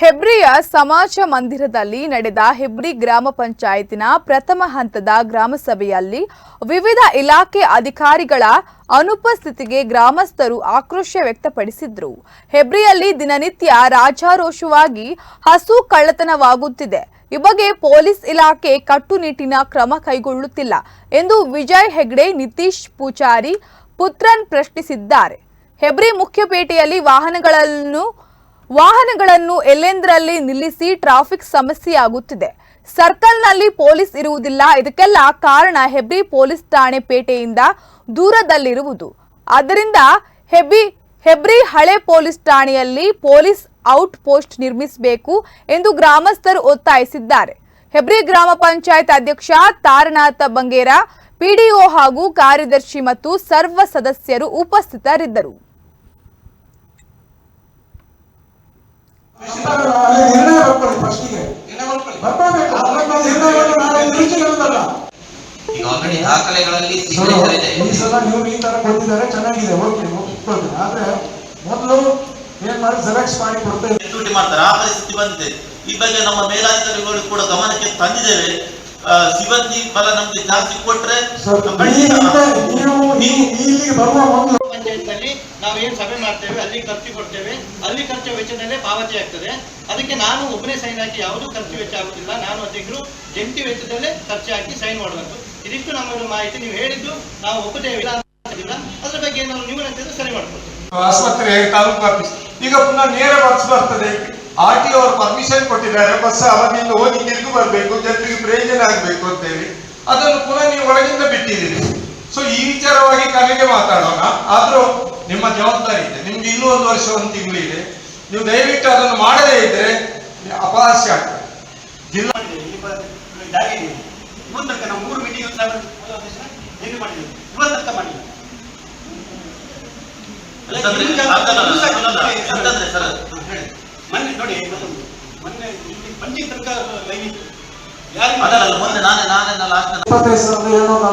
ಹೆಬ್ರಿಯ ಸಮಾಜ ಮಂದಿರದಲ್ಲಿ ನಡೆದ ಹೆಬ್ರಿ ಗ್ರಾಮ ಪಂಚಾಯತಿನ ಪ್ರಥಮ ಹಂತದ ಗ್ರಾಮ ಸಭೆಯಲ್ಲಿ ವಿವಿಧ ಇಲಾಖೆ ಅಧಿಕಾರಿಗಳ ಅನುಪಸ್ಥಿತಿಗೆ ಗ್ರಾಮಸ್ಥರು ಆಕ್ರೋಶ ವ್ಯಕ್ತಪಡಿಸಿದ್ರು. ಹೆಬ್ರಿಯಲ್ಲಿ ದಿನನಿತ್ಯ ರಾಜಾರೋಷವಾಗಿ ಹಸು ಕಳ್ಳತನವಾಗುತ್ತಿದೆ. ಈ ಬಗ್ಗೆ ಪೊಲೀಸ್ ಇಲಾಖೆ ಕಟ್ಟುನಿಟ್ಟಿನ ಕ್ರಮ ಕೈಗೊಳ್ಳುತ್ತಿಲ್ಲ ಎಂದು ವಿಜಯ್ ಹೆಗ್ಡೆ, ನಿತೀಶ್ ಪೂಜಾರಿ, ಪುತ್ರನ್ ಪ್ರಶ್ನಿಸಿದ್ದಾರೆ. ಹೆಬ್ರಿ ಮುಖ್ಯಪೇಟೆಯಲ್ಲಿ ವಾಹನಗಳನ್ನು ವಾಹನಗಳನ್ನು ಎಲ್ಲೆಂದರಲ್ಲಿ ನಿಲ್ಲಿಸಿ ಟ್ರಾಫಿಕ್ ಸಮಸ್ಯೆಯಾಗುತ್ತಿದೆ ಸರ್ಕಲ್ನಲ್ಲಿ ಪೊಲೀಸ್ ಇರುವುದಿಲ್ಲ. ಇದಕ್ಕೆಲ್ಲ ಕಾರಣ ಹೆಬ್ರಿ ಪೊಲೀಸ್ ಠಾಣೆ ಪೇಟೆಯಿಂದ ದೂರದಲ್ಲಿರುವುದು. ಆದ್ದರಿಂದ ಹೆಬ್ಬಿ, ಹೆಬ್ರಿ ಹಳೆ ಪೊಲೀಸ್ ಠಾಣೆಯಲ್ಲಿ ಪೊಲೀಸ್ ಔಟ್ ಪೋಸ್ಟ್ ನಿರ್ಮಿಸಬೇಕು ಎಂದು ಗ್ರಾಮಸ್ಥರು ಒತ್ತಾಯಿಸಿದ್ದಾರೆ. ಹೆಬ್ರಿ ಗ್ರಾಮ ಪಂಚಾಯತ್ ಅಧ್ಯಕ್ಷ ತಾರನಾಥ ಬಂಗೇರ, ಪಿಡಿಒ ಹಾಗೂ ಕಾರ್ಯದರ್ಶಿ ಮತ್ತು ಸರ್ವ ಸದಸ್ಯರು ಉಪಸ್ಥಿತರಿದ್ದರು. ಈಗ ಆಲ್ರೆಡಿ ದಾಖಲೆಗಳಲ್ಲಿ ಸಿಗ್ನೇಚರ್ ಇದೆ ಈ ಸಲ ನೀವು ಈ ತರ ಕೊಟ್ಟಿದ್ದಾರೆ ಚೆನ್ನಾಗಿದೆ ಓಕೆ ಆದ್ರೆ ಮೊದಲು ಏನ್ ಮಾಡಿ ಜೆರಾಕ್ಸ್ ಮಾಡಿ ಕೊಡ್ತೇವೆ ಡ್ಯೂಟಿ ಮಾಡ್ತಾರೆ. ಆ ಪರಿಸ್ಥಿತಿ ಬಂದಿದೆ. ಈ ಬಗ್ಗೆ ನಮ್ಮ ಮೇಲಾಧಿಕಾರಿಗಳು ಕೂಡ ಗಮನಕ್ಕೆ ತಂದಿದ್ದೇವೆ. ಆ, ಸಿಬ್ಬಂದಿ ಬಲ ನಮ್ಗೆ ಜಾಸ್ತಿ ಕೊಟ್ರೆ ನೀವು ಇಲ್ಲಿಗೆ ಬರುವ ಮೊದಲು ಪಂಚಾಯತ್ನಲ್ಲಿ ನಾವು ಏನು ಸಭೆ ಮಾಡ್ತೇವೆ, ಅಲ್ಲಿ ಖರ್ಚು ಕೊಡ್ತೇವೆ, ಅಲ್ಲಿ ಖರ್ಚು ವೆಚ್ಚದಲ್ಲೇ ಪಾವತಿ ಆಗ್ತದೆ. ಅದಕ್ಕೆ ನಾನು ಒಬ್ಬನೇ ಸೈನ್ ಹಾಕಿ ಯಾವುದು ಖರ್ಚು ವೆಚ್ಚ ಆಗುದಿಲ್ಲ. ನಾನು ಅಧ್ಯಕ್ಷರು ಜಂಟಿ ವೆಚ್ಚದಲ್ಲೇ ಖರ್ಚು ಹಾಕಿ ಸೈನ್ ಮಾಡುವಂತ ಇದಿಷ್ಟು ನಮ್ಮ ಮಾಹಿತಿ ನೀವು ಹೇಳಿದ್ದು ನಾವು ಒಪ್ಪದೇ ಇಲ್ಲ. ಅದ್ರ ಬಗ್ಗೆ ಏನಾದ್ರು ನೀವು ಸರಿ ಮಾಡ್ಕೊಡ್ತೀವಿ. ಆಸ್ಪತ್ರೆ, ತಾಲೂಕು ಆಫೀಸ್. ಈಗ ಪುನಃ ನೇರ ಬಸ್ ಬರ್ತದೆ. ಆರ್ ಟಿ ಅವರು ಪರ್ಮಿಷನ್ ಕೊಟ್ಟಿದ್ದಾರೆ. ಬಸ್ ಅವರಿಂದ ಹೋಗಿ ತಿರುಗಿ ಬರಬೇಕು, ಜನರಿಗೆ ಪ್ರಯೋಜನ ಆಗಬೇಕು ಅಂತೇಳಿ. ಅದನ್ನು ಪುನಃ ನೀವು ಒಳಗಿಂದ ಬಿಟ್ಟಿದ್ದೀರಿ. ಸೊ ಈ ವಿಚಾರವಾಗಿ ಕಲೆಗೆ ಮಾತಾಡೋಣ. ಆದ್ರೂ ನಿಮ್ಮ ಜವಾಬ್ದಾರಿ ಇದೆ. ನಿಮ್ಗೆ ಇನ್ನೂ ಒಂದು ವರ್ಷ ಒಂದು ತಿಂಗಳು ಇದೆ. ನೀವು ದಯವಿಟ್ಟು ಅದನ್ನು ಮಾಡದೇ ಇದ್ರೆ ಅಪಹಾಸ್ಯ ಆಗ್ತದೆ. ಜಿಲ್ಲಾ ಇವತ್ತು ತನಕ ನಾವು ಮೂರು ಮೀಟಿಂಗ್ ಏನು ಮಾಡಿದ್ದೀವಿ ಇವತ್ತು ತನಕ ಮಾಡಿಲ್ಲ ಅಂತಂದ್ರೆ ಅಂತಲ್ಲ, ಅಂತಲ್ಲ, ಅಂತಂದ್ರೆ ಸರ್? ಮೊನ್ನೆ ನೋಡಿ ಮೊನ್ನೆ ಇಲ್ಲಿ ಪಂಚಾಯತ್ ತನಕ ಲೈನ್ ಇತ್ತು. ಯಾರಿಗೆ ಅದಲ್ಲ ಮೊನ್ನೆ ನಾನೇ ನಾನೇ ಲಾಸ್ಟ್ ಇಪ್ಪತ್ತೈದು ಸಾವಿರದ ಏಳ್ನೂರ